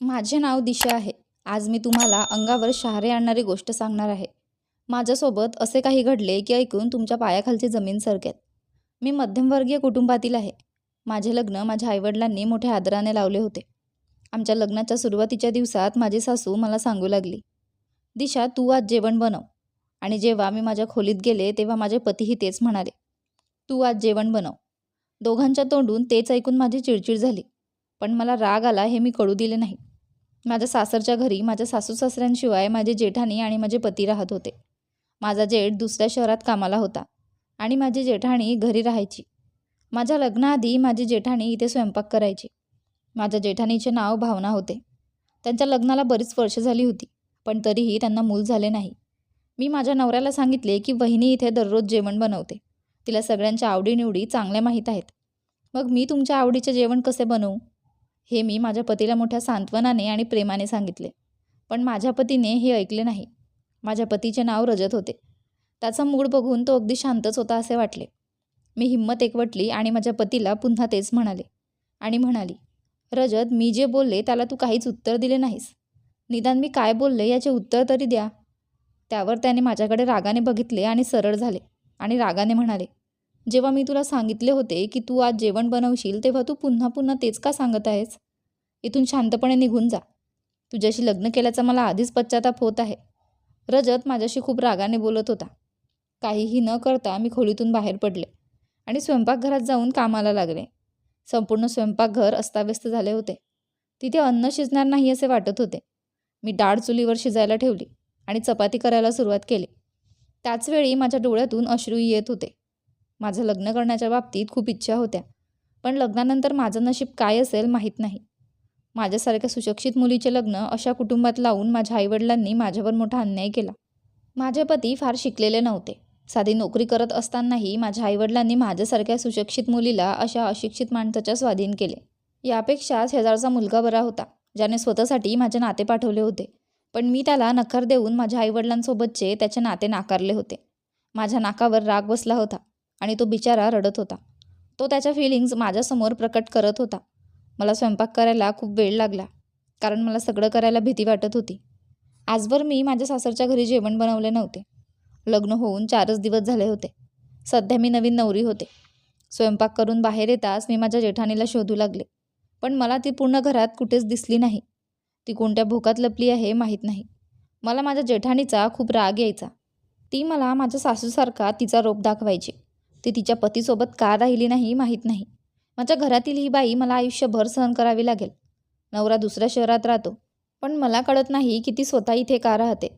माझे नाव दिशा आहे. आज मी तुम्हाला अंगावर शहारे आणणारी गोष्ट सांगणार आहे. माझ्यासोबत असे काही घडले की ऐकून तुमच्या पायाखालची जमीन सरकेल. मी मध्यमवर्गीय कुटुंबातील आहे. माझे लग्न माझ्या आईवडिलांनी मोठ्या आदराने लावले होते. आमच्या लग्नाच्या सुरुवातीच्या दिवसात माझी सासू मला सांगू लागली दिशा तू आज जेवण बनव. आणि जेव्हा मी माझ्या खोलीत गेले तेव्हा माझे पतीही तेच म्हणाले तू आज जेवण बनव. दोघांच्या तोंडून तेच ऐकून माझी चिडचिड झाली. पण मला राग आला हे मी कळू दिले नाही. माझ्या सासरच्या घरी माझ्या सासू सासऱ्यांशिवाय माझे जेठाणी आणि माझे पती राहत होते. माझा जेठ दुसऱ्या शहरात कामाला होता आणि माझी जेठाणी घरी राहायची. माझ्या लग्नाआधी माझी जेठाणी इथे स्वयंपाक करायची. माझ्या जेठाणीचे नाव भावना होते. त्यांच्या लग्नाला बरीच वर्ष झाली होती पण तरीही त्यांना मूल झाले नाही. मी माझ्या नवऱ्याला सांगितले की वहिनी इथे दररोज जेवण बनवते. तिला सगळ्यांच्या आवडीनिवडी चांगल्या माहीत आहेत. मग मी तुमच्या आवडीचे जेवण कसे बनवू? हे मी माझ्या पतीला मोठ्या सांत्वनाने आणि प्रेमाने सांगितले. पण माझ्या पतीने हे ऐकले नाही. माझ्या पतीचे नाव रजत होते. त्याचा मूड बघून तो अगदी शांतच होता असे वाटले. मी हिंमत एकवटली आणि माझ्या पतीला पुन्हा तेच म्हणाले. आणि म्हणाली रजत मी जे बोलले त्याला तू काहीच उत्तर दिले नाहीस. निदान मी काय बोलले याचे उत्तर तरी द्या. त्यावर त्याने माझ्याकडे रागाने बघितले आणि सरळ झाले आणि रागाने म्हणाले जेव्हा मी तुला सांगितले होते की तू आज जेवण बनवशील तेव्हा तू पुन्हा पुन्हा तेच का सांगत आहेस? इथून शांतपणे निघून जा. तुझ्याशी लग्न केल्याचा मला आधीच पश्चाताप होत आहे. रजत माझ्याशी खूप रागाने बोलत होता. काहीही न करता मी खोलीतून बाहेर पडले आणि स्वयंपाकघरात जाऊन कामाला लागले. संपूर्ण स्वयंपाकघर अस्ताव्यस्त झाले होते. तिथे अन्न शिजणार नाही असे वाटत होते. मी डाळ चुलीवर शिजायला ठेवली आणि चपाती करायला सुरुवात केली. त्याचवेळी माझ्या डोळ्यातून अश्रू येत होते. माझं लग्न करण्याच्या बाबतीत खूप इच्छा होत्या. पण लग्नानंतर माझं नशीब काय असेल माहीत नाही. माझ्यासारख्या सुशिक्षित मुलीचे लग्न अशा कुटुंबात लावून माझ्या आईवडिलांनी माझ्यावर मोठा अन्याय केला. माझे पती फार शिकलेले नव्हते. साधी नोकरी करत असतानाही माझ्या आईवडिलांनी माझ्यासारख्या सुशिक्षित मुलीला अशा अशिक्षित माणसाच्या स्वाधीन केले. यापेक्षा शेजारचा मुलगा बरा होता ज्याने स्वतःसाठी माझे नाते पाठवले होते. पण मी त्याला नकार देऊन माझ्या आईवडिलांसोबतचे त्याचे नाते नाकारले होते. माझ्या नाकावर राग बसला होता. आणि तो बिचारा रडत होता. तो त्याच्या फिलिंग्ज माझ्यासमोर प्रकट करत होता. मला स्वयंपाक करायला खूप वेळ लागला कारण मला सगळं करायला भीती वाटत होती. आजवर मी माझ्या सासरच्या घरी जेवण बनवले नव्हते. लग्न होऊन चारच दिवस झाले होते. सध्या मी नवीन नवरी होते. स्वयंपाक करून बाहेर येताच मी माझ्या जेठाणीला शोधू लागले. पण मला ती पूर्ण घरात कुठेच दिसली नाही. ती कोणत्या भोकात लपली आहे माहीत नाही. मला माझ्या जेठाणीचा खूप राग यायचा. ती मला माझ्या सासूसारखा तिचा रोप दाखवायची. ती तिच्या पतीसोबत का राहिली नाही माहीत नाही. माझ्या घरातील ही बाई मला आयुष्यभर सहन करावी लागेल. नवरा दुसऱ्या शहरात राहतो. पण मला कळत नाही की ती स्वतः इथे का राहते.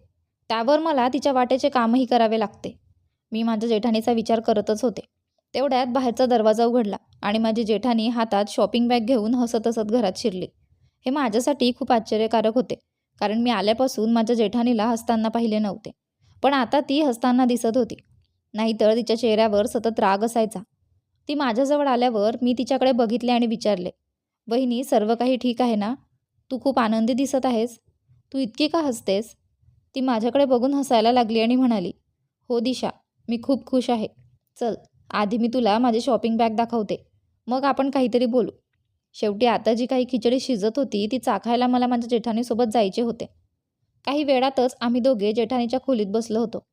त्यावर मला तिच्या वाटेचे कामही करावे लागते. मी माझ्या जेठाणीचा विचार करतच होते. तेवढ्यात बाहेरचा दरवाजा उघडला आणि माझी जेठाणी हातात शॉपिंग बॅग घेऊन हसत हसत घरात शिरली. हे माझ्यासाठी खूप आश्चर्यकारक होते कारण मी आल्यापासून माझ्या जेठाणीला हसताना पाहिले नव्हते. पण आता ती हसताना दिसत होती. नाहीतर तिच्या चेहऱ्यावर सतत राग असायचा. ती माझ्याजवळ आल्यावर मी तिच्याकडे बघितले आणि विचारले बहिणी सर्व काही ठीक आहे ना? तू खूप आनंदी दिसत आहेस. तू इतकी का हसतेस? ती माझ्याकडे बघून हसायला लागली आणि म्हणाली हो दिशा मी खूप खुश आहे. चल आधी मी तुला माझी शॉपिंग बॅग दाखवते. मग आपण काहीतरी बोलू. शेवटी आता जी काही खिचडी शिजत होती ती चाखायला मला माझ्या जेठाणीसोबत जायचे होते. काही वेळातच आम्ही दोघे जेठाणीच्या खोलीत बसलो होतो.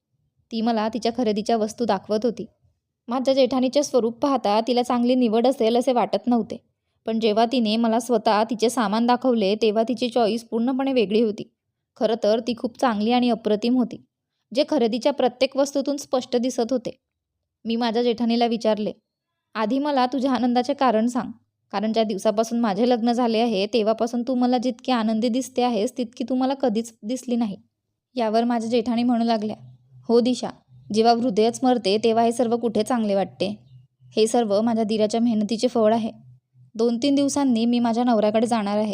ती मला तिच्या खरेदीच्या वस्तू दाखवत होती. माझ्या जेठाणीचे स्वरूप पाहता तिला चांगली निवड असेल असे वाटत नव्हते. पण जेव्हा तिने मला स्वतः तिचे सामान दाखवले तेव्हा तिची चॉईस पूर्णपणे वेगळी होती. खरं तर ती खूप चांगली आणि अप्रतिम होती जे खरेदीच्या प्रत्येक वस्तूतून स्पष्ट दिसत होते. मी माझ्या जेठाणीला विचारले आधी मला तुझ्या आनंदाचे कारण सांग. कारण ज्या दिवसापासून माझे लग्न झाले आहे तेव्हापासून तू मला जितकी आनंदी दिसते आहेस तितकी तू मला कधीच दिसली नाही. यावर माझ्या जेठाणी म्हणू लागल्या. हो दिशा. जेव्हा हृदयच मरते तेव्हा हे सर्व कुठे चांगले वाटते? हे सर्व माझ्या दिराच्या मेहनतीचे फळ आहे. दोन तीन दिवसांनी मी माझ्या नवऱ्याकडे जाणार आहे.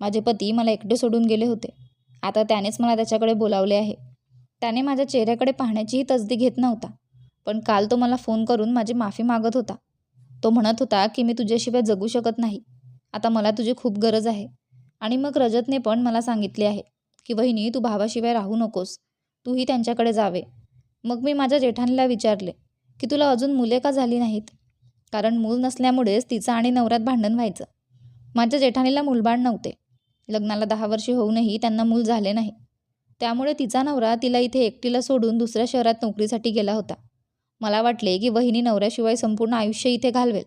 माझे पती मला एकटे सोडून गेले होते. आता त्यानेच मला त्याच्याकडे बोलावले आहे. त्याने माझ्या चेहऱ्याकडे पाहण्याचीही तसदी घेत नव्हता. पण काल तो मला फोन करून माझी माफी मागत होता. तो म्हणत होता की मी तुझ्याशिवाय जगू शकत नाही. आता मला तुझी खूप गरज आहे. आणि मग रजतने पण मला सांगितले आहे की वहिनी तू भावाशिवाय राहू नकोस. तूही त्यांच्याकडे जावे. मग मी माझ्या जेठानीला विचारले की तुला अजून मुले का झाली नाहीत? कारण मूल नसल्यामुळेच तिचं आणि नवऱ्यात भांडण व्हायचं. माझ्या जेठानीला मूलबाण नव्हते. लग्नाला दहा वर्षे होऊनही त्यांना मूल झाले नाही. त्यामुळे तिचा नवरा तिला इथे एकटीला सोडून दुसऱ्या शहरात नोकरीसाठी गेला होता. मला वाटले की वहिनी नवऱ्याशिवाय संपूर्ण आयुष्य इथे घालवेल.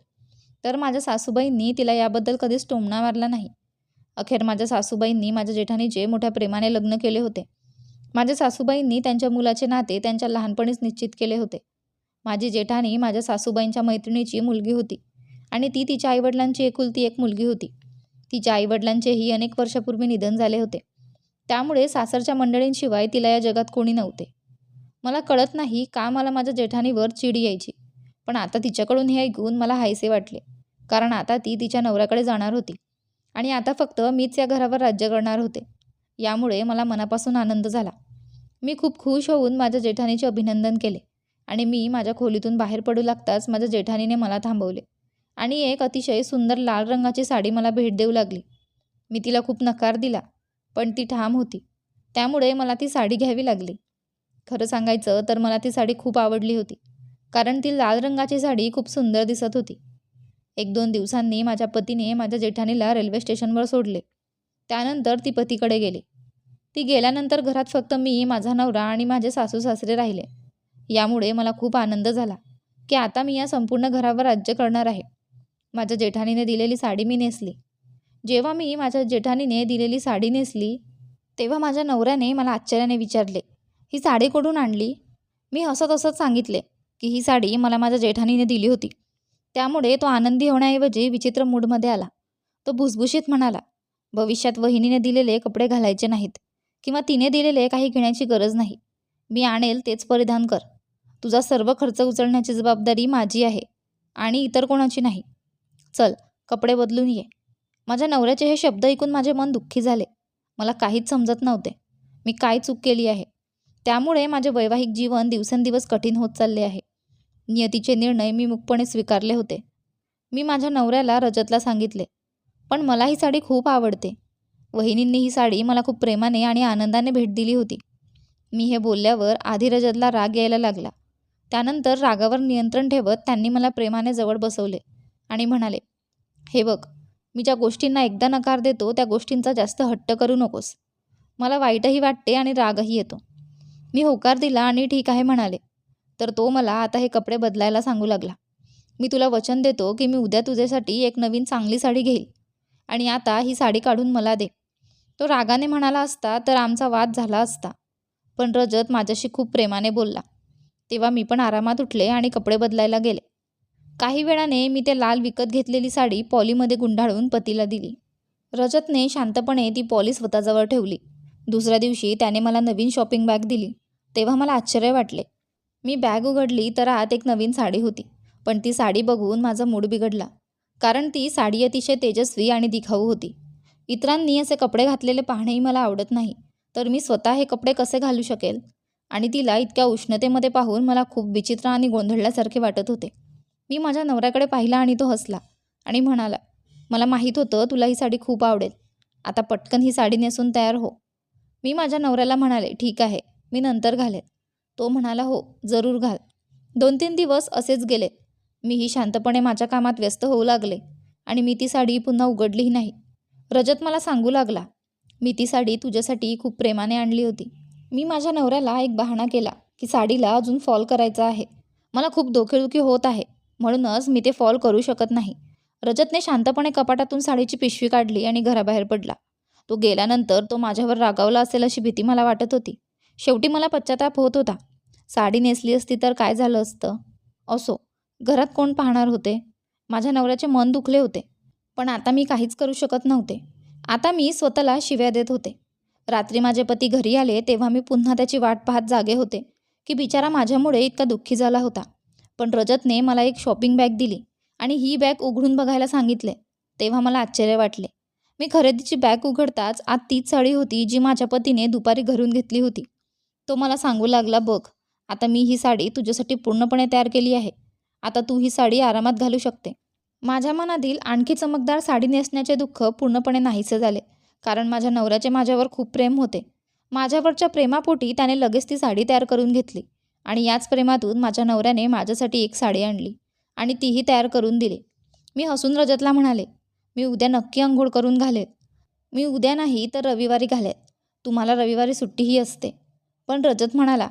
तर माझ्या सासूबाईंनी तिला याबद्दल कधीच टोमणा मारला नाही. अखेर माझ्या सासूबाईंनी माझ्या जेठानीचे मोठ्या प्रेमाने लग्न केले होते. माझ्या सासूबाईंनी त्यांच्या मुलाचे नाते त्यांच्या लहानपणीच निश्चित केले होते. माझी जेठानी माझ्या सासूबाईंच्या मैत्रिणीची मुलगी होती आणि ती तिच्या आईवडिलांची एकुलती एक मुलगी होती. तिच्या आईवडिलांचेही अनेक वर्षापूर्वी निधन झाले होते. त्यामुळे सासरच्या मंडळींशिवाय तिला या जगात कोणी नव्हते. मला कळत नाही का मला माझ्या जेठानीवर चिड यायची पण आता तिच्याकडून हे ऐकून मला हायसे वाटले कारण आता ती तिच्या नवऱ्याकडे जाणार होती. आणि आता फक्त मीच या घरावर राज्य करणार होते. यामुळे मला मनापासून आनंद झाला. मी खूप खुश होऊन माझ्या जेठानीचे अभिनंदन केले आणि मी माझ्या खोलीतून बाहेर पडू लागताच माझ्या जेठानीने मला थांबवले आणि एक अतिशय सुंदर लाल रंगाची साडी मला भेट देऊ लागली. मी तिला खूप नकार दिला पण ती ठाम होती. त्यामुळे मला ती साडी घ्यावी लागली. खरं सांगायचं तर मला ती साडी खूप आवडली होती कारण ती लाल रंगाची साडी खूप सुंदर दिसत होती. एक दोन दिवसांनी माझ्या पतीने माझ्या जेठानीला रेल्वे स्टेशनवर सोडले. त्यानंतर ती पतीकडे गेली. ती गेल्यानंतर घरात फक्त मी माझा नवरा आणि माझे सासू सासरे राहिले. यामुळे मला खूप आनंद झाला की आता मी या संपूर्ण घरावर राज्य करणार आहे. माझ्या जेठानीने दिलेली साडी मी नेसली. जेव्हा मी माझ्या जेठानीने दिलेली साडी नेसली तेव्हा माझ्या नवऱ्याने मला आश्चर्याने विचारले ही साडी कुठून आणली? मी हसत हसत सांगितले की ही साडी मला माझ्या जेठानीने दिली होती. त्यामुळे तो आनंदी होण्याऐवजी विचित्र मूडमध्ये आला. तो भुसभुशीत म्हणाला भविष्यात वहिनीने दिलेले कपडे घालायचे नाहीत किंवा तिने दिलेले काही घेण्याची गरज नाही. मी आणेल तेच परिधान कर. तुझा सर्व खर्च उचलण्याची जबाबदारी माझी आहे आणि इतर कोणाची नाही. चल कपडे बदलून ये. माझ्या नवऱ्याचे हे शब्द ऐकून माझे मन दुःखी झाले. मला काहीच समजत नव्हते. मी काय चूक केली आहे? त्यामुळे माझे वैवाहिक जीवन दिवसेंदिवस कठीण होत चालले आहे. नियतीचे निर्णय मी मुकपणे स्वीकारले होते. मी माझ्या नवऱ्याला रजतला सांगितले पण मला ही साडी खूप आवडते. वहिनींनी ही साडी मला खूप प्रेमाने आणि आनंदाने भेट दिली होती. मी हे बोलल्यावर आधी रजतला राग यायला लागला. त्यानंतर रागावर नियंत्रण ठेवत त्यांनी मला प्रेमाने जवळ बसवले आणि म्हणाले हे बघ मी ज्या गोष्टींना एकदा नकार देतो त्या गोष्टींचा जास्त हट्ट करू नकोस. मला वाईटही वाटते आणि रागही येतो. मी होकार दिला आणि ठीक आहे म्हणाले. तर तो मला आता हे कपडे बदलायला सांगू लागला. मी तुला वचन देतो की मी उद्या तुझ्यासाठी एक नवीन चांगली साडी घेईल. आणि आता ही साडी काढून मला दे. तो रागाने म्हणाला असता तर आमचा वाद झाला असता. पण रजत माझ्याशी खूप प्रेमाने बोलला. तेव्हा मी पण आरामात उठले आणि कपडे बदलायला गेले. काही वेळाने मी ते लाल विकत घेतलेली साडी पॉलीमध्ये गुंडाळून पतीला दिली. रजतने शांतपणे ती पॉली स्वतःजवळ ठेवली. दुसऱ्या दिवशी त्याने मला नवीन शॉपिंग बॅग दिली. तेव्हा मला आश्चर्य वाटले. मी बॅग उघडली तर आत एक नवीन साडी होती. पण ती साडी बघून माझा मूड बिघडला. कारण ती साडी अतिशय तेजस्वी आणि दिखाऊ होती. इतरांनी असे कपडे घातलेले पाहणेही मला आवडत नाही. तर मी स्वतः हे कपडे कसे घालू शकेल? आणि तिला इतक्या उष्णतेमध्ये पाहून मला खूप विचित्र आणि गोंधळल्यासारखे वाटत होते. मी माझ्या नवऱ्याकडे पाहिला आणि तो हसला आणि म्हणाला मला माहीत होतं तुला ही साडी खूप आवडेल. आता पटकन ही साडी नेसून तयार हो. मी माझ्या नवऱ्याला म्हणाले ठीक आहे मी नंतर घालेन. तो म्हणाला हो जरूर घाल. दोन तीन दिवस असेच गेले. मीही शांतपणे माझ्या कामात व्यस्त होऊ लागले आणि मी ती साडी पुन्हा उघडलीही नाही. रजत मला सांगू लागला मी ती साडी तुझ्यासाठी खूप प्रेमाने आणली होती. मी माझ्या नवऱ्याला एक बहाणा केला की साडीला अजून फॉल करायचा आहे. मला खूप डोकेदुखी होत आहे. म्हणूनच मी ते फॉल करू शकत नाही. रजतने शांतपणे कपाटातून साडीची पिशवी काढली आणि घराबाहेर पडला. तो गेल्यानंतर तो माझ्यावर रागावला असेल अशी भीती मला वाटत होती. शेवटी मला पश्चाताप होत होता. साडी नेसली असती तर काय झालं असतं? असो घरात कोण पाहणार होते? माझ्या नवऱ्याचे मन दुखले होते. पण आता मी काहीच करू शकत नव्हते. आता मी स्वतःला शिव्या देत होते. रात्री माझे पती घरी आले तेव्हा मी पुन्हा त्याची वाट पाहत जागे होते की बिचारा माझ्यामुळे इतका दुःखी झाला होता. पण रजतने मला एक शॉपिंग बॅग दिली आणि ही बॅग उघडून बघायला सांगितले. तेव्हा मला आश्चर्य वाटले. मी खरेदीची बॅग उघडताच आत तीच साडी होती जी माझ्या पतीने दुपारी घरून घेतली होती. तो मला सांगू लागला बघ आता मी ही साडी तुझ्यासाठी पूर्णपणे तयार केली आहे. आता तू ही साडी आरामात घालू शकते. माझ्या मनातील आणखी चमकदार साडी नेसण्याचे दुःख पूर्णपणे नाहीसे झाले कारण माझ्या नवऱ्याचे माझ्यावर खूप प्रेम होते. माझ्यावरच्या प्रेमापोटी त्याने लगेच ती साडी तयार करून घेतली आणि याच प्रेमातून माझ्या नवऱ्याने माझ्यासाठी एक साडी आणली आणि तीही तयार करून दिली. मी हसून रजतला म्हणाले मी उद्या नक्की आंघोळ करून घालेन मी उद्या नाही तर रविवारी घालेन तुम्हाला रविवारी सुट्टीही असते. पण रजत म्हणाला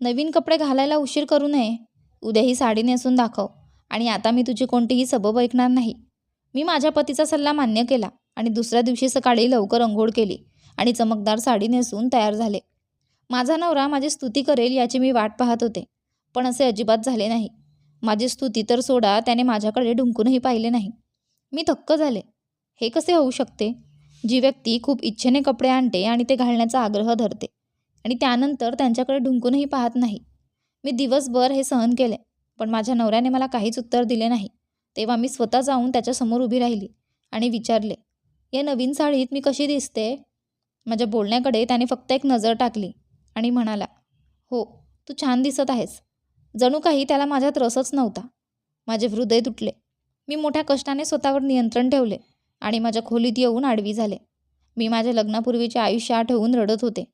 नवीन कपडे घालायला उशीर करू नये. उद्या ही साडी नेसून दाखव आणि आता मी तुझी कोणतीही सबब ऐकणार नाही. मी माझ्या पतीचा सल्ला मान्य केला आणि दुसऱ्या दिवशी सकाळी लवकर अंघोळ केली आणि चमकदार साडी नेसून तयार झाले. माझा नवरा माझी स्तुती करेल याची मी वाट पाहत होते पण असे अजिबात झाले नाही. माझी स्तुती तर सोडा त्याने माझ्याकडे ढुंकूनही पाहिले नाही. मी थक्क झाले. हे कसे होऊ शकते? जी व्यक्ती खूप इच्छेने कपडे आणते आणि ते घालण्याचा आग्रह धरते आणि त्यानंतर त्यांच्याकडे ढुंकूनही पाहत नाही. मी दिवसभर हे सहन केले पण माझ्या नवऱ्याने मला काहीच उत्तर दिले नाही. तेव्हा मी स्वतः जाऊन त्याच्यासमोर उभी राहिली आणि विचारले या नवीन साडीत मी कशी दिसते? माझ्या बोलण्याकडे त्याने फक्त एक नजर टाकली आणि म्हणाला हो तू छान दिसत आहेस. जणू काही त्याला माझ्यात रसच नव्हता. माझे हृदय तुटले. मी मोठ्या कष्टाने स्वतःवर नियंत्रण ठेवले आणि माझ्या खोलीत येऊन आडवी झाले. मी माझ्या लग्नापूर्वीचे आयुष्य आठवून रडत होते.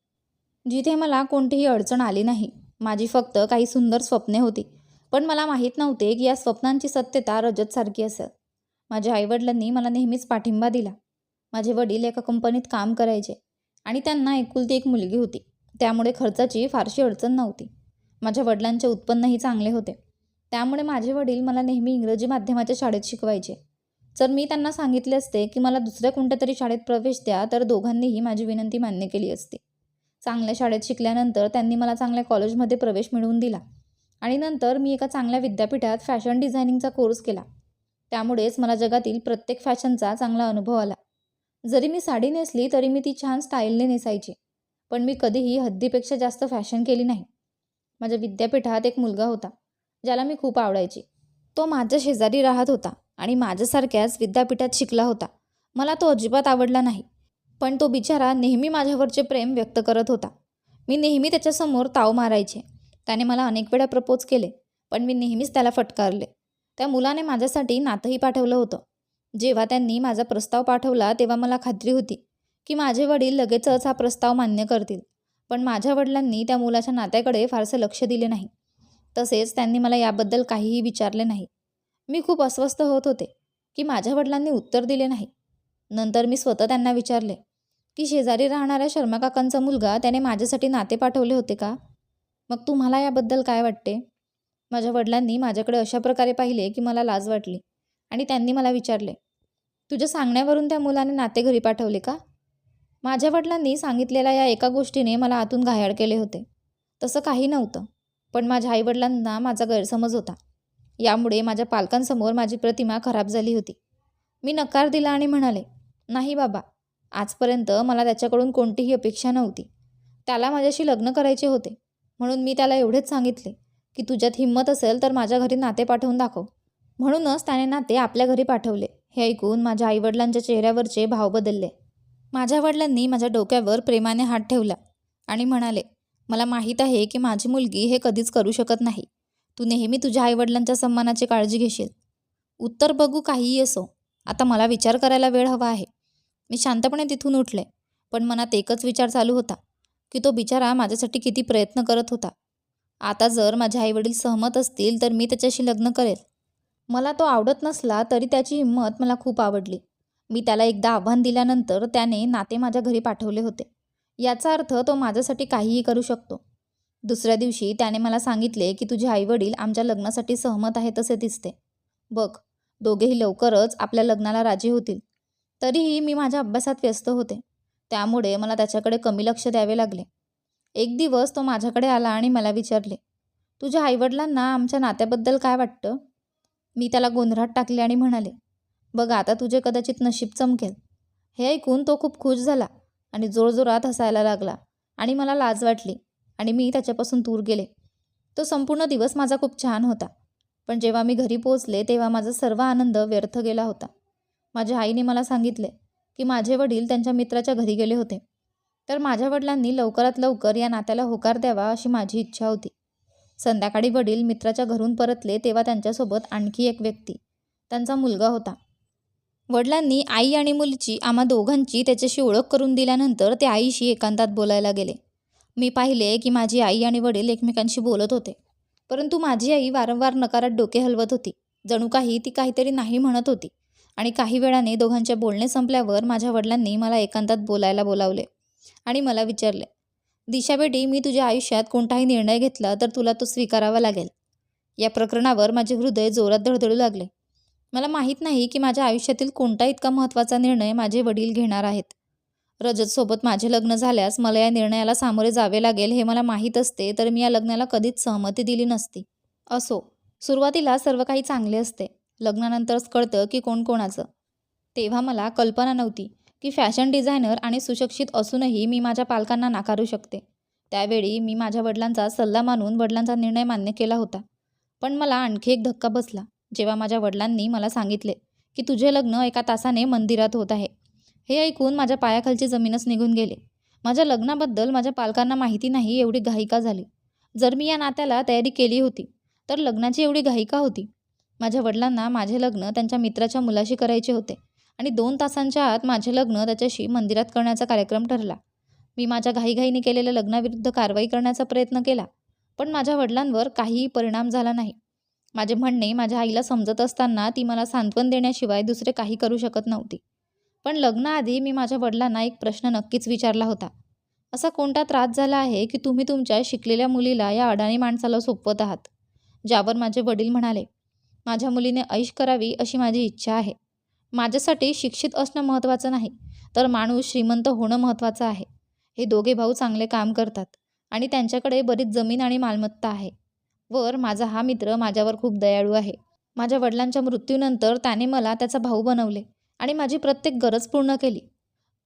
जिथे मला कोणतीही अडचण आली नाही माझी फक्त काही सुंदर स्वप्ने होती. पण मला माहीत नव्हते की या स्वप्नांची सत्यता रजतसारखी असेल. माझ्या आईवडिलांनी मला नेहमीच पाठिंबा दिला. माझे वडील एका कंपनीत काम करायचे आणि त्यांना एकुलती एक मुलगी होती. त्यामुळे खर्चाची फारशी अडचण नव्हती. माझ्या वडिलांचे उत्पन्नही चांगले होते. त्यामुळे माझे वडील मला नेहमी इंग्रजी माध्यमाच्या शाळेत शिकवायचे. जर मी त्यांना सांगितले असते की मला दुसऱ्या कोणत्या तरी शाळेत प्रवेश द्या तर दोघांनीही माझी विनंती मान्य केली असती. चांगल्या शाळेत शिकल्यानंतर त्यांनी मला चांगल्या कॉलेजमध्ये प्रवेश मिळवून दिला. आणि नंतर मी एका चांगल्या विद्यापीठात फॅशन डिझायनिंगचा कोर्स केला. त्यामुळेच मला जगातील प्रत्येक फॅशनचा चांगला अनुभव आला. जरी मी साडी नेसली तरी मी ती छान स्टाईलने नेसायची. पण मी कधीही हद्दीपेक्षा जास्त फॅशन केली नाही. माझ्या विद्यापीठात एक मुलगा होता ज्याला मी खूप आवडायची. तो माझ्या शेजारी राहत होता आणि माझ्यासारख्याच विद्यापीठात शिकला होता. मला तो अजिबात आवडला नाही. पण तो बिचारा नेहमी माझ्यावरचे प्रेम व्यक्त करत होता. मी नेहमी त्याच्यासमोर ताव मारायचे. त्याने मला अनेक वेळा प्रपोज केले पण मी नेहमीच त्याला फटकारले. त्या मुलाने माझ्यासाठी नातंही पाठवलं होतं. जेव्हा त्यांनी माझा प्रस्ताव पाठवला तेव्हा मला खात्री होती की माझे वडील लगेचच हा प्रस्ताव मान्य करतील. पण माझ्या वडिलांनी त्या मुलाच्या नात्याकडे फारसं लक्ष दिले नाही. तसेच त्यांनी मला याबद्दल काहीही विचारले नाही. मी खूप अस्वस्थ होत होते की माझ्या वडिलांनी उत्तर दिले नाही. नंतर मी स्वतः त्यांना विचारले की शेजारी राहणाऱ्या शर्मा काकांचा मुलगा त्याने माझ्यासाठी नाते पाठवले होते का? मग तुम्हाला याबद्दल काय वाटते? माझ्या वडिलांनी माझ्याकडे अशा प्रकारे पाहिले की मला लाज वाटली आणि त्यांनी मला विचारले तुझ्या सांगण्यावरून त्या मुलाने नाते घरी पाठवले का? माझ्या वडिलांनी सांगितलेल्या या एका गोष्टीने मला आतून घायाळ केले होते. तसं काही नव्हतं पण माझ्या आईवडिलांना माझा गैरसमज होता. यामुळे माझ्या पालकांसमोर माझी प्रतिमा खराब झाली होती. मी नकार दिला आणि म्हणाले नाही बाबा आजपर्यंत मला त्याच्याकडून कोणतीही अपेक्षा नव्हती. त्याला माझ्याशी लग्न करायचे होते. म्हणून मी त्याला एवढेच सांगितले की तुझ्यात हिंमत असेल तर माझ्या घरी नाते पाठवून दाखव. म्हणूनच त्याने नाते आपल्या घरी पाठवले. हे ऐकून माझ्या आईवडिलांच्या चेहऱ्यावरचे भाव बदलले. माझ्या वडिलांनी माझ्या डोक्यावर प्रेमाने हात ठेवला आणि म्हणाले मला माहीत आहे की माझी मुलगी हे कधीच करू शकत नाही. तू नेहमी तुझ्या आईवडिलांच्या सन्मानाची काळजी घेशील. उत्तर बघू काहीही असो. आता मला विचार करायला वेळ हवा आहे. मी शांतपणे तिथून उठले पण मनात एकच विचार चालू होता की तो बिचारा माझ्यासाठी किती प्रयत्न करत होता. आता जर माझे आईवडील सहमत असतील तर मी त्याच्याशी लग्न करेल. मला तो आवडत नसला तरी त्याची हिंमत मला खूप आवडली. मी त्याला एकदा आव्हान दिल्यानंतर त्याने नाते माझ्या घरी पाठवले होते. याचा अर्थ तो माझ्यासाठी काहीही करू शकतो. दुसऱ्या दिवशी त्याने मला सांगितले की तुझे आईवडील आमच्या लग्नासाठी सहमत आहेत असे दिसते. बघ दोघेही लवकरच आपल्या लग्नाला राजी होतील. तरीही मी माझ्या अभ्यासात व्यस्त होते. त्यामुळे मला त्याच्याकडे कमी लक्ष द्यावे लागले. एक दिवस तो माझ्याकडे आला आणि मला विचारले तुझ्या आईवडिलांना आमच्या नात्याबद्दल काय वाटतं? मी त्याला गोंधळात टाकले आणि म्हणाले बघ आता तुझे कदाचित नशीब चमकेल. हे ऐकून तो खूप खुश झाला आणि जोरजोरात हसायला लागला आणि मला लाज वाटली आणि मी त्याच्यापासून दूर गेले. तो संपूर्ण दिवस माझा खूप छान होता. पण जेव्हा मी घरी पोचले तेव्हा माझा सर्व आनंद व्यर्थ गेला होता. माझ्या आईने मला सांगितले की माझे वडील त्यांच्या मित्राच्या घरी गेले होते. तर माझ्या वडिलांनी लवकरात लवकर या नात्याला होकार द्यावा अशी माझी इच्छा होती. संध्याकाळी वडील मित्राच्या घरून परतले तेव्हा त्यांच्यासोबत आणखी एक व्यक्ती त्यांचा मुलगा होता. वडिलांनी आई आणि मुलीची आम्हा दोघांची त्याच्याशी ओळख करून दिल्यानंतर ते आईशी एकांतात बोलायला गेले. मी पाहिले की माझी आई आणि वडील एकमेकांशी बोलत होते. परंतु माझी आई वारंवार नकारात डोके हलवत होती. जणू काही ती काहीतरी नाही म्हणत होती. आणि काही वेळाने दोघांचे बोलणे संपल्यावर माझ्या वडिलांनी मला एकांतात बोलायला बोलावले आणि मला विचारले दिशा बेटी मी तुझ्या आयुष्यात कोणताही निर्णय घेतला तर तुला तो स्वीकारावा लागेल. या प्रकरणावर माझे हृदय जोरात धडधडू लागले. मला माहीत नाही की माझ्या आयुष्यातील कोणता इतका महत्त्वाचा निर्णय माझे वडील घेणार आहेत. रजतसोबत माझे लग्न झाल्यास मला या निर्णयाला सामोरे जावे लागेल हे मला माहीत असते तर मी या लग्नाला कधीच सहमती दिली नसती. असो सुरुवातीला सर्व काही चांगले असते. लग्नानंतरच कळतं की कोण कोणाचं. तेव्हा मला कल्पना नव्हती की फॅशन डिझायनर आणि सुशिक्षित असूनही मी माझ्या पालकांना नाकारू शकते. त्यावेळी मी माझ्या वडिलांचा सल्ला मानून वडिलांचा निर्णय मान्य केला होता. पण मला आणखी एक धक्का बसला जेव्हा माझ्या वडिलांनी मला सांगितले की तुझे लग्न एका तासाने मंदिरात होत आहे. हे ऐकून माझ्या पायाखालची जमीनच निघून गेले. माझ्या लग्नाबद्दल माझ्या पालकांना माहिती नाही एवढी घाईका झाली. जर मी या नात्याला तयारी केली होती तर लग्नाची एवढी घाईका होती. माझ्या वडिलांना माझे लग्न त्यांच्या मित्राच्या मुलाशी करायचे होते आणि दोन तासांच्या आत माझे लग्न त्याच्याशी मंदिरात करण्याचा कार्यक्रम ठरला. मी माझ्या घाईघाईने केलेल्या लग्नाविरुद्ध कारवाई करण्याचा प्रयत्न केला पण माझ्या वडिलांवर काहीही परिणाम झाला नाही. माझे म्हणणे माझ्या आईला समजत असताना ती मला सांत्वन देण्याशिवाय दुसरे काही करू शकत नव्हती. पण लग्नाआधी मी माझ्या वडिलांना एक प्रश्न नक्कीच विचारला होता. असा कोणता त्रास झाला आहे की तुम्ही तुमच्या शिकलेल्या मुलीला या अडाणी माणसाला सोपवत आहात? ज्यावर माझे वडील म्हणाले माझ्या मुलीने ऐश करावी अशी माझी इच्छा आहे. माझ्यासाठी शिक्षित असणं महत्त्वाचं नाही तर माणूस श्रीमंत होणं महत्त्वाचं आहे. हे दोघे भाऊ चांगले काम करतात आणि त्यांच्याकडे बरीच जमीन आणि मालमत्ता आहे. वर माझा हा मित्र माझ्यावर खूप दयाळू आहे. माझ्या वडिलांच्या मृत्यूनंतर त्याने मला त्याचा भाऊ बनवले आणि माझी प्रत्येक गरज पूर्ण केली.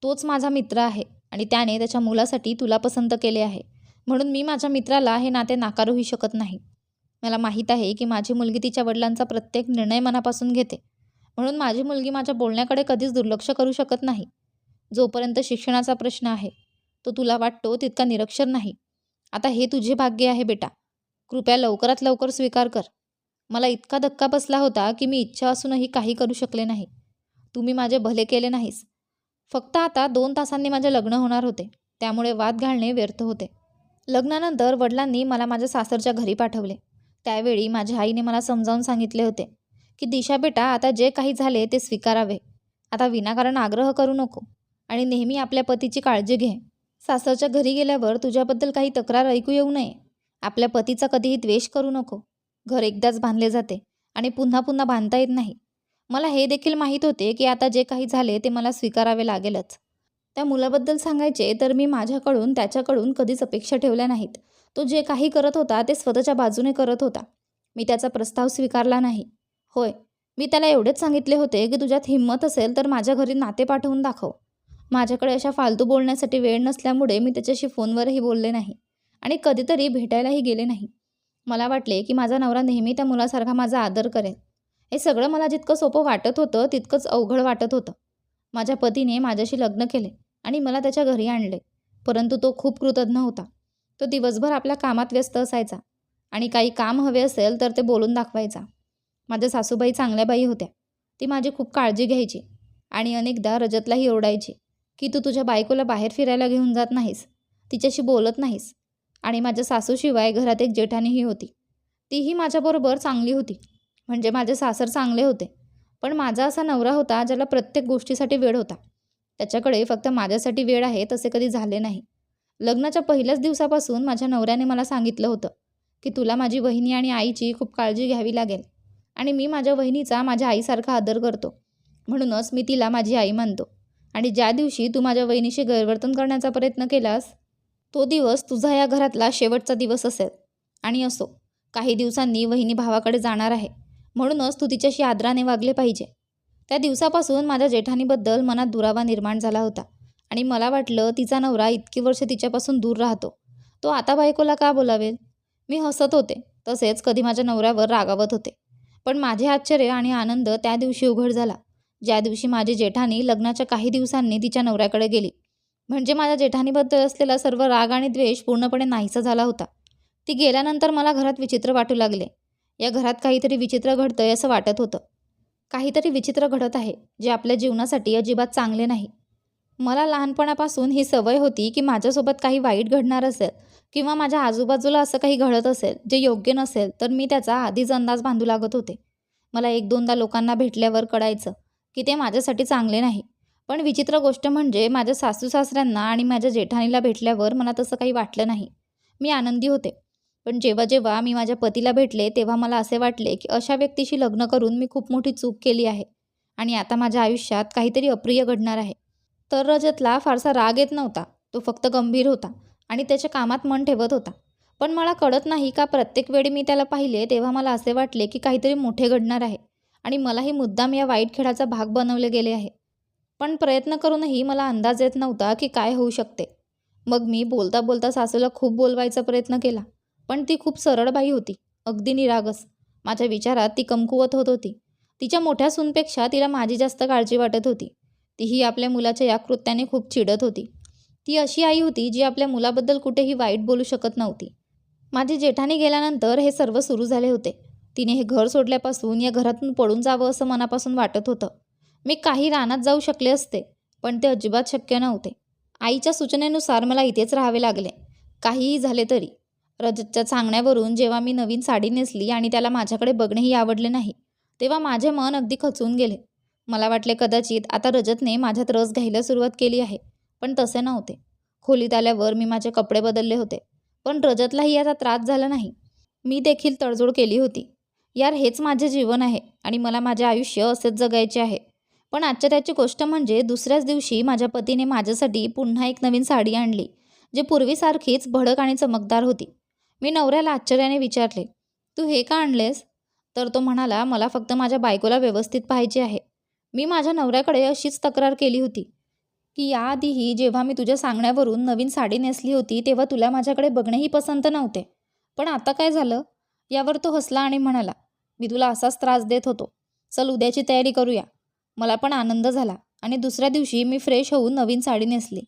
तोच माझा मित्र आहे आणि त्याने त्याच्या मुलासाठी तुला पसंत केले आहे. म्हणून मी माझ्या मित्राला हे नाते नाकारूही शकत नाही. मला माहीत आहे की माझी मुलगी तिच्या वडिलांचा प्रत्येक निर्णय मनापासून घेते. म्हणून माझी मुलगी माझ्या बोलण्याकडे कधीच दुर्लक्ष करू शकत नाही. जोपर्यंत शिक्षणाचा प्रश्न आहे तो तुला वाटतो तितका निरक्षर नाही. आता हे तुझे भाग्य आहे बेटा. कृपया लवकरात लवकर स्वीकार कर. मला इतका धक्का बसला होता की मी इच्छा असूनही काही करू शकले नाही. तुम्ही माझे भले केले नाहीस. फक्त आता दोन तासांनी माझे लग्न होणार होते. त्यामुळे वाद घालणे व्यर्थ होते. लग्नानंतर वडिलांनी मला माझ्या सासरच्या घरी पाठवले. त्यावेळी माझ्या आईने मला समजावून सांगितले होते की दिशा बेटा आता जे काही झाले ते स्वीकारावे. आता विनाकारण आग्रह करू नको आणि नेहमी आपल्या पतीची काळजी घे. सासरच्या घरी गेल्यावर तुझ्याबद्दल काही तक्रार ऐकू येऊ नये. आपल्या पतीचा कधीही द्वेष करू नको. घर एकदाच बांधले जाते आणि पुन्हा पुन्हा बांधता येत नाही. मला हे देखील माहीत होते की आता जे काही झाले ते मला स्वीकारावे लागेलच. त्या मुलाबद्दल सांगायचे तर मी माझ्याकडून त्याच्याकडून कधीच अपेक्षा ठेवल्या नाहीत. तो जे काही करत होता ते स्वतःच्या बाजूने करत होता. मी त्याचा प्रस्ताव स्वीकारला नाही. होय मी त्याला एवढेच सांगितले होते की तुझ्यात हिंमत असेल तर माझ्या घरी नाते पाठवून दाखव. माझ्याकडे अशा फालतू बोलण्यासाठी वेळ नसल्यामुळे मी त्याच्याशी फोनवरही बोलले नाही आणि कधीतरी भेटायलाही गेले नाही. मला वाटले की माझा नवरा नेहमी त्या मुलासारखा माझा आदर करेल. हे सगळं मला जितकं सोपं वाटत होतं तितकंच अवघड वाटत होतं. माझ्या पतीने माझ्याशी लग्न केले आणि मला त्याच्या घरी आणले. परंतु तो खूप कृतज्ञ होता. तो दिवसभर आपल्या कामात व्यस्त असायचा. आणि काही काम हवे असेल तर ते बोलून दाखवायचा. माझ्या सासूबाई चांगल्या बाई होत्या. ती माझी खूप काळजी घ्यायची. आणि अनेकदा रजतलाही ओरडायची की तू तुझ्या बायकोला बाहेर फिरायला घेऊन जात नाहीस. तिच्याशी बोलत नाहीस. आणि माझ्या सासूशिवाय घरात एक जेठानीही होती. तीही माझ्याबरोबर चांगली होती. म्हणजे माझे सासर चांगले होते. पण माझा असा नवरा होता ज्याला प्रत्येक गोष्टीसाठी वेळ होता. त्याच्याकडे फक्त माझ्यासाठी वेळ आहे तसे कधी झाले नाही. लग्नाच्या पहिल्याच दिवसापासून माझ्या नवऱ्याने मला सांगितलं होतं की तुला माझी वहिनी आणि आईची खूप काळजी घ्यावी लागेल आणि मी माझ्या वहिनीचा माझ्या आईसारखा आदर करतो. म्हणूनच मी तिला माझी आई मानतो. आणि ज्या दिवशी तू माझ्या वहिनीशी गैरवर्तन करण्याचा प्रयत्न केलास तो दिवस तुझा या घरातला शेवटचा दिवस असेल. आणि असो काही दिवसांनी वहिनी भावाकडे जाणार आहे. म्हणूनच तू तिच्याशी आदराने वागले पाहिजे. त्या दिवसापासून माझ्या जेठानीबद्दल मनात दुरावा निर्माण झाला होता. आणि मला वाटलं तिचा नवरा इतकी वर्ष तिच्यापासून दूर राहतो. तो आता बायकोला का बोलावेल? मी हसत होते. तसेच कधी माझ्या नवऱ्यावर रागावत होते. पण माझे आश्चर्य आणि आनंद त्या दिवशी उघड झाला. ज्या दिवशी माझी जेठानी लग्नाच्या काही दिवसांनी तिच्या नवऱ्याकडे गेली. म्हणजे माझ्या जेठानीबद्दल असलेला सर्व राग आणि द्वेष पूर्णपणे नाहीसा झाला होता. ती गेल्यानंतर मला घरात विचित्र वाटू लागले. या घरात काहीतरी विचित्र घडतंय असं वाटत होतं. काहीतरी विचित्र घडत आहे जे आपल्या जीवनासाठी अजिबात चांगले नाही. मला लहानपणापासून ही सवय होती की माझ्यासोबत काही वाईट घडणार असेल किंवा माझ्या आजूबाजूला असं काही घडत असेल जे योग्य नसेल तर मी त्याचा आधीच अंदाज बांधू लागत होते. मला एक दोनदा लोकांना भेटल्यावर कळायचं की ते माझ्यासाठी चांगले नाही. पण विचित्र गोष्ट म्हणजे माझ्या सासू सासऱ्यांना आणि माझ्या जेठाणीला भेटल्यावर मला तसं काही वाटलं नाही. मी आनंदी होते. पण जेव्हा जेव्हा मी माझ्या पतीला भेटले तेव्हा मला असे वाटले की अशा व्यक्तीशी लग्न करून मी खूप मोठी चूक केली आहे आणि आता माझ्या आयुष्यात काहीतरी अप्रिय घडणार आहे. तर रजतला फारसा राग येत नव्हता. तो फक्त गंभीर होता आणि त्याच्या कामात मन ठेवत होता. पण मला कळत नाही का प्रत्येक वेळी मी त्याला पाहिले तेव्हा मला असे वाटले की काहीतरी मोठे घडणार आहे आणि मलाही मुद्दाम या वाईट खेळाचा भाग बनवले गेले आहे. पण प्रयत्न करूनही मला अंदाज येत नव्हता की काय होऊ शकते. मग मी बोलता बोलता सासूला खूप बोलवायचा प्रयत्न केला पण ती खूप सरळ बाई होती अगदी निरागस. माझ्या विचारात ती कमकुवत होत होती. तिच्या मोठ्या सूनपेक्षा तिला माझी जास्त काळजी वाटत होती. तीही आपल्या मुलाच्या या कृत्याने खूप चिडत होती. ती अशी आई होती जी आपल्या मुलाबद्दल कुठेही वाईट बोलू शकत नव्हती. माझी जेठाने गेल्यानंतर हे सर्व सुरू झाले होते. तिने हे घर सोडल्यापासून या घरातून पळून जावं असं मनापासून वाटत होतं. मी काही रानात जाऊ शकले असते पण ते अजिबात शक्य नव्हते. आईच्या सूचनेनुसार मला इथेच राहावे लागले. काहीही झाले तरी. रजतच्या सांगण्यावरून जेव्हा मी नवीन साडी नेसली आणि त्याला माझ्याकडे बघणेही आवडले नाही तेव्हा माझे मन अगदी खचून गेले. मला वाटले कदाचित आता रजतने माझ्यात रस घ्यायला सुरुवात केली आहे पण तसे नव्हते. खोलीत आल्यावर मी माझे कपडे बदलले होते पण रजतलाही याचा त्रास झाला नाही. मी देखील तडजोड केली होती. यार हेच माझे जीवन आहे आणि मला माझे आयुष्य असेच जगायचे आहे. पण आश्चर्याची गोष्ट म्हणजे दुसऱ्याच दिवशी माझ्या पतीने माझ्यासाठी पुन्हा एक नवीन साडी आणली जी पूर्वीसारखीच भडक आणि चमकदार होती. मी नवऱ्याला आश्चर्याने विचारले तू हे का आणलेस? तर तो म्हणाला मला फक्त माझ्या बायकोला व्यवस्थित पाहायचे आहे. मी माझ्या नवऱ्याकडे अशीच तक्रार केली होती की याआधीही जेव्हा मी तुझ्या सांगण्यावरून नवीन साडी नेसली होती तेव्हा तुला माझ्याकडे बघणेही पसंत नव्हते. पण आता काय झालं? यावर तो हसला आणि म्हणाला मी तुला असाच त्रास देत होतो. चल उद्याची तयारी करूया. मला पण आनंद झाला आणि दुसऱ्या दिवशी मी फ्रेश होऊन नवीन साडी नेसली.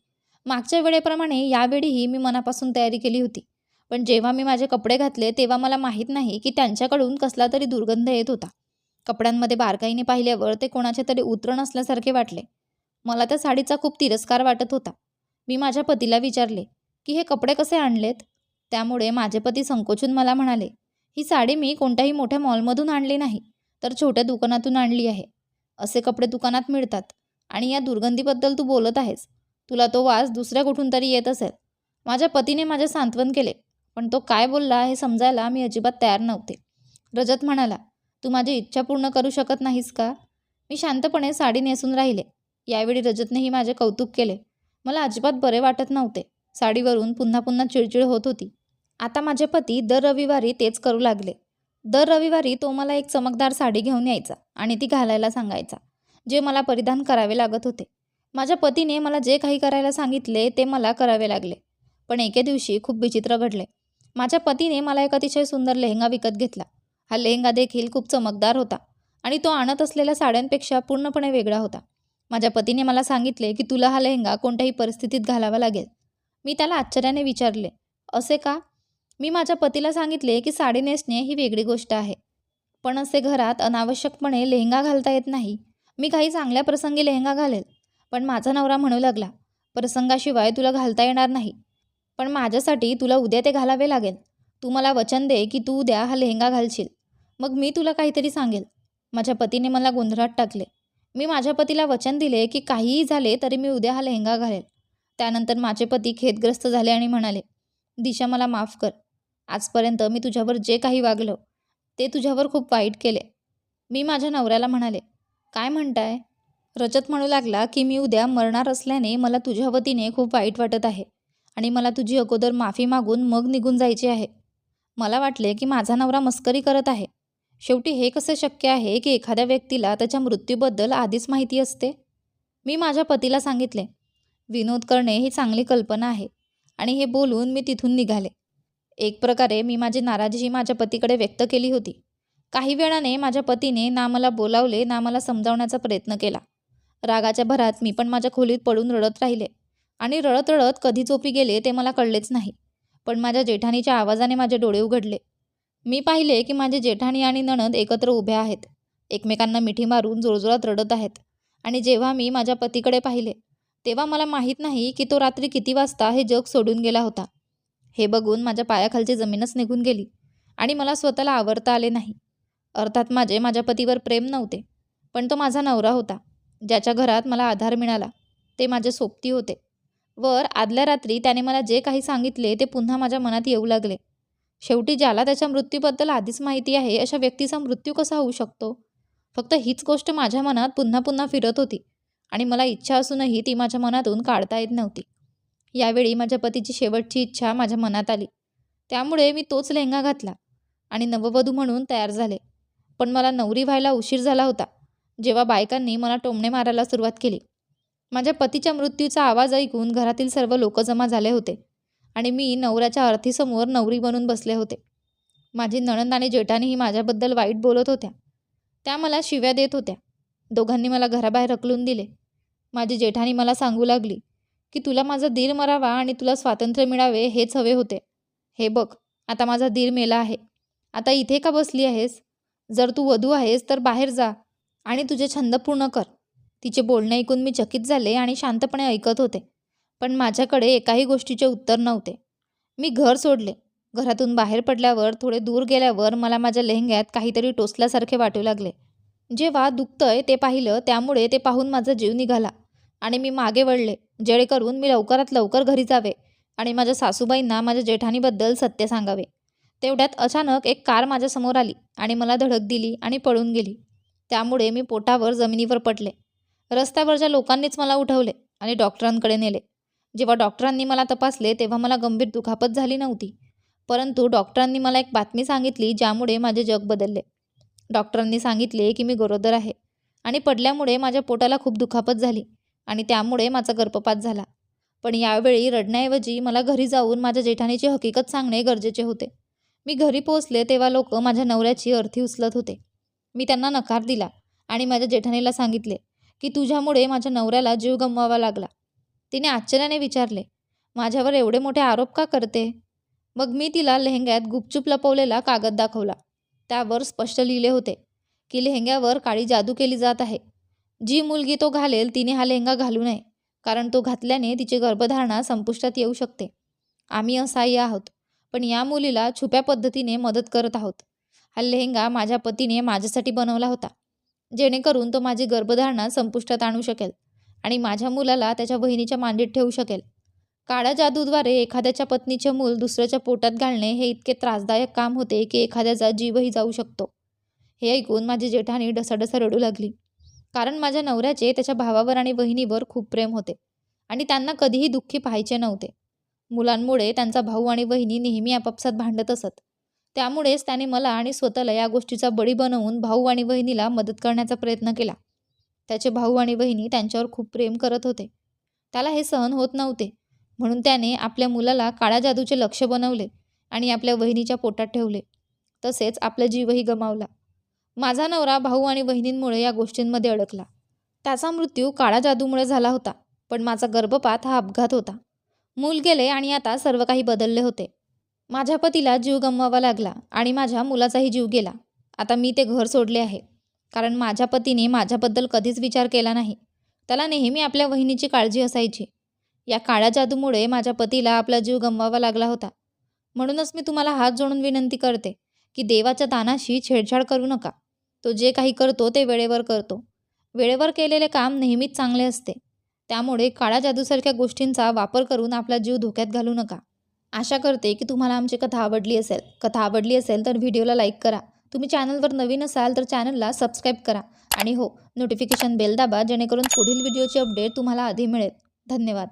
मागच्या वेळेप्रमाणे यावेळीही मी मनापासून तयारी केली होती. पण जेव्हा मी माझे कपडे घातले तेव्हा मला माहीत नाही की त्यांच्याकडून कसला तरी दुर्गंध येत होता. कपड्यांमध्ये बारकाईने पाहिल्यावर ते कोणाचे तरी उतरण असल्यासारखे वाटले. मला त्या साडीचा खूप तिरस्कार वाटत होता. मी माझ्या पतीला विचारले की हे कपडे कसे आणलेत? त्यामुळे माझे पती संकोचून मला म्हणाले ही साडी मी कोणत्याही मोठ्या मॉलमधून आणली नाही तर छोट्या दुकानातून आणली आहे. असे कपडे दुकानात मिळतात आणि या दुर्गंधीबद्दल तू बोलत आहेस. तुला तो वास दुसऱ्या कुठून तरी येत असेल. माझ्या पतीने माझे सांत्वन केले पण तो काय बोलला हे समजायला मी अजिबात तयार नव्हते. रजत म्हणाला तू माझी इच्छा पूर्ण करू शकत नाहीस का? मी शांतपणे साडी नेसून राहिले. यावेळी रजतनेही माझे कौतुक केले. मला अजिबात बरे वाटत नव्हते. साडीवरून पुन्हा पुन्हा चिडचिड होत होती. आता माझे पती दर रविवारी तेच करू लागले. दर रविवारी तो मला एक चमकदार साडी घेऊन यायचा आणि ती घालायला सांगायचा जे मला परिधान करावे लागत होते. माझ्या पतीने मला जे काही करायला सांगितले ते मला करावे लागले. पण एके दिवशी खूप विचित्र घडले. माझ्या पतीने मला एक अतिशय सुंदर लेहंगा विकत घेतला. हा लेहंगा देखील खूप चमकदार होता आणि तो आणत असलेल्या साड्यांपेक्षा पूर्णपणे वेगळा होता. माझ्या पतीने मला सांगितले की तुला हा लेहंगा कोणत्याही परिस्थितीत घालावा लागेल. मी त्याला आश्चर्याने विचारले असे का? मी माझ्या पतीला सांगितले की साडी नेसणे ही वेगळी गोष्ट आहे. पण असे घरात अनावश्यकपणे लेहंगा घालता येत नाही. मी काही चांगल्या प्रसंगी लेहंगा घालेल पण माझा नवरा म्हणू लागला प्रसंगाशिवाय तुला घालता येणार नाही. पण माझ्यासाठी तुला उद्या ते घालावे लागेल. तू मला वचन दे की तू उद्या हा लेहंगा घालशील. मग मी तुला काहीतरी सांगेल. माझ्या पतीने मला गोंधळात टाकले. मी माझ्या पतीला वचन दिले की काहीही झाले तरी मी उद्या हा लेहंगा घालेल. त्यानंतर माझे पती खेदग्रस्त झाले आणि म्हणाले दिशा मला माफ कर. आजपर्यंत मी तुझ्यावर जे काही वागलं ते तुझ्यावर खूप वाईट केले. मी माझ्या नवऱ्याला म्हणाले काय म्हणताय? रजत म्हणू लागला की मी उद्या मरणार असल्याने मला तुझ्या वतीने खूप वाईट वाटत आहे आणि मला तुझी अगोदर माफी मागून मग निघून जायची आहे. मला वाटले की माझा नवरा मस्करी करत आहे. शेवटी हे कसं शक्य आहे की एखाद्या व्यक्तीला त्याच्या मृत्यूबद्दल आधीच माहिती असते? मी माझ्या पतीला सांगितले विनोद करणे ही चांगली कल्पना आहे आणि हे बोलून मी तिथून निघाले. एक प्रकारे मी माझी नाराजी माझ्या पतीकडे व्यक्त केली होती. काही वेळाने माझ्या पतीने ना मला बोलावले ना मला समजावण्याचा प्रयत्न केला. रागाच्या भरात मी पण माझ्या खोलीत पडून रडत राहिले आणि रडत रडत कधी झोपी गेले ते मला कळलेच नाही. पण माझ्या जेठानीच्या आवाजाने माझे डोळे उघडले. मी पाहिले की माझे जेठाणी आणि नणद एकत्र उभ्या आहेत. एकमेकांना मिठी मारून जोरजोरात रडत आहेत. आणि जेव्हा मी माझ्या पतीकडे पाहिले तेव्हा मला माहीत नाही की तो रात्री किती वाजता हे जग सोडून गेला होता. हे बघून माझ्या पायाखालची जमीनच निघून गेली आणि मला स्वतःला आवरता आले नाही. अर्थात माझे माझ्या पतीवर प्रेम नव्हते पण तो माझा नवरा होता ज्याच्या घरात मला आधार मिळाला. ते माझे सोबती होते. वर आदल्या रात्री त्याने मला जे काही सांगितले ते पुन्हा माझ्या मनात येऊ लागले. शेवटी ज्याला त्याच्या मृत्यूबद्दल आधीच माहिती आहे अशा व्यक्तीचा मृत्यू कसा होऊ शकतो? फक्त हीच गोष्ट माझ्या मनात पुन्हा पुन्हा फिरत होती आणि मला इच्छा असूनही ती माझ्या मनातून काढता येत नव्हती. यावेळी माझ्या पतीची शेवटची इच्छा माझ्या मनात आली. त्यामुळे मी तोच लेहंगा घातला आणि नववधू म्हणून तयार झाले. पण मला नवरी व्हायला उशीर झाला होता जेव्हा बायकांनी मला टोमणे मारायला सुरुवात केली. माझ्या पतीच्या मृत्यूचा आवाज ऐकून घरातील सर्व लोक जमा झाले होते. आणि मी नवऱ्याच्या अर्थीसमोर नवरी बनून बसले होते. माझी नणंद आणि जेठानीही माझ्याबद्दल वाईट बोलत होत्या. त्या मला शिव्या देत होत्या. दोघांनी मला घराबाहेर हकलून दिले. माझी जेठानी मला सांगू लागली की तुला माझा दीर मरावा आणि तुला स्वातंत्र्य मिळावे हेच हवे होते. हे बघ आता माझा दीर मेला आहे. आता इथे का बसली आहेस? जर तू वधू आहेस तर बाहेर जा आणि तुझे छंद पूर्ण कर. तिचे बोलणे ऐकून मी चकित झाले आणि शांतपणे ऐकत होते. पण माझ्याकडे एकाही गोष्टीचे उत्तर नव्हते. मी घर सोडले. घरातून बाहेर पडल्यावर थोडे दूर गेल्यावर मला माझ्या लेहंग्यात काहीतरी टोचल्यासारखे वाटू लागले. जेव्हा दुखतंय ते पाहिलं त्यामुळे ते पाहून माझा जीव निघाला आणि मी मागे वळले जेणेकरून मी लवकरात लवकर घरी जावे आणि माझ्या सासूबाईंना माझ्या जेठानीबद्दल सत्य सांगावे. तेवढ्यात अचानक एक कार माझ्यासमोर आली आणि मला धडक दिली आणि पळून गेली. त्यामुळे मी पोटावर जमिनीवर पडले. रस्त्यावरच्या लोकांनीच मला उठवले आणि डॉक्टरांकडे नेले. जेव्हा डॉक्टरांनी मला तपासले तेव्हा मला गंभीर दुखापत झाली नव्हती. परंतु डॉक्टरांनी मला एक बातमी सांगितली ज्यामुळे माझे जग बदलले. डॉक्टरांनी सांगितले की मी गरोदर आहे आणि पडल्यामुळे माझ्या पोटाला खूप दुखापत झाली आणि त्यामुळे माझा गर्भपात झाला. पण यावेळी रडण्याऐवजी मला घरी जाऊन माझ्या जेठानीची हकीकत सांगणे गरजेचे होते. मी घरी पोहोचले तेव्हा लोक माझ्या नवऱ्याची अर्थी उचलत होते. मी त्यांना नकार दिला आणि माझ्या जेठानीला सांगितले की तुझ्यामुळे माझ्या नवऱ्याला जीव गमवावा लागला. तिने आश्चर्याने विचारले माझ्यावर एवढे मोठे आरोप का करते? मग मी तिला लेहंग्यात गुपचूप लपवलेला कागद दाखवला. त्यावर स्पष्ट लिहिले होते की लेहंग्यावर काळी जादू केली जात आहे. जी मुलगी तो घालेल तिने हा लेहंगा घालू नये कारण तो घातल्याने तिची गर्भधारणा संपुष्टात येऊ शकते. आम्ही असहाय्य आहोत पण या मुलीला छुप्या पद्धतीने मदत करत आहोत. हा लेहंगा माझ्या पतीने माझ्यासाठी बनवला होता जेणेकरून तो माझी गर्भधारणा संपुष्टात आणू शकेल. आणि माझ्या मुलाला त्याच्या बहिणीच्या मांडीत ठेवू शकेल. काळ्या जादूद्वारे एखाद्याच्या पत्नीचे मूल दुसऱ्याच्या पोटात घालणे हे इतके त्रासदायक काम होते की एखाद्याचा जीवही जाऊ शकतो. हे ऐकून माझी जेठाणी डसाडसा रडू लागली. कारण माझ्या नवऱ्याचे त्याच्या भावावर आणि बहिणीवर खूप प्रेम होते आणि त्यांना कधीही दुःखी पाहायचे नव्हते. मुलांमुळे त्यांचा भाऊ आणि बहिणी नेहमी आपापसात भांडत असत. त्यामुळेच त्याने मला आणि स्वतःला या गोष्टीचा बळी बनवून भाऊ आणि बहिणीला मदत करण्याचा प्रयत्न केला. त्याचे भाऊ आणि बहिणी त्यांच्यावर खूप प्रेम करत होते. त्याला हे सहन होत नव्हते. म्हणून त्याने आपल्या मुलाला काळ्या जादूचे लक्ष बनवले आणि आपल्या वहिनीच्या पोटात ठेवले. तसेच आपला जीवही गमावला. माझा नवरा भाऊ आणि बहिणींमुळे या गोष्टींमध्ये अडकला. त्याचा मृत्यू काळ्या जादूमुळे झाला होता पण माझा गर्भपात हा अपघात होता. मूल गेले आणि आता सर्व काही बदलले होते. माझ्या पतीला जीव गमवावा लागला आणि माझ्या मुलाचाही जीव गेला. आता मी ते घर सोडले आहे. कारण माझ्या पतीने माझ्याबद्दल कधीच विचार केला नाही. त्याला नेहमी आपल्या वहिनीची काळजी असायची. या काळ्या जादूमुळे माझ्या पतीला आपला जीव गमवावा लागला होता. म्हणूनच मी तुम्हाला हात जोडून विनंती करते की देवाच्या दानाशी छेडछाड करू नका. तो जे काही करतो ते वेळेवर करतो. वेळेवर केलेले काम नेहमीच चांगले असते. त्यामुळे काळ्या जादूसारख्या गोष्टींचा वापर करून आपला जीव धोक्यात घालू नका. आशा करते की तुम्हाला आमची कथा आवडली असेल. कथा आवडली असेल तर व्हिडिओला लाईक करा. तुम्ही चॅनलवर नवीन असाल तर चॅनलला सबस्क्राईब करा. आणि हो नोटिफिकेशन बेल दाबा जेणेकरून पुढील व्हिडिओची अपडेट तुम्हाला आधी मिळेल. धन्यवाद.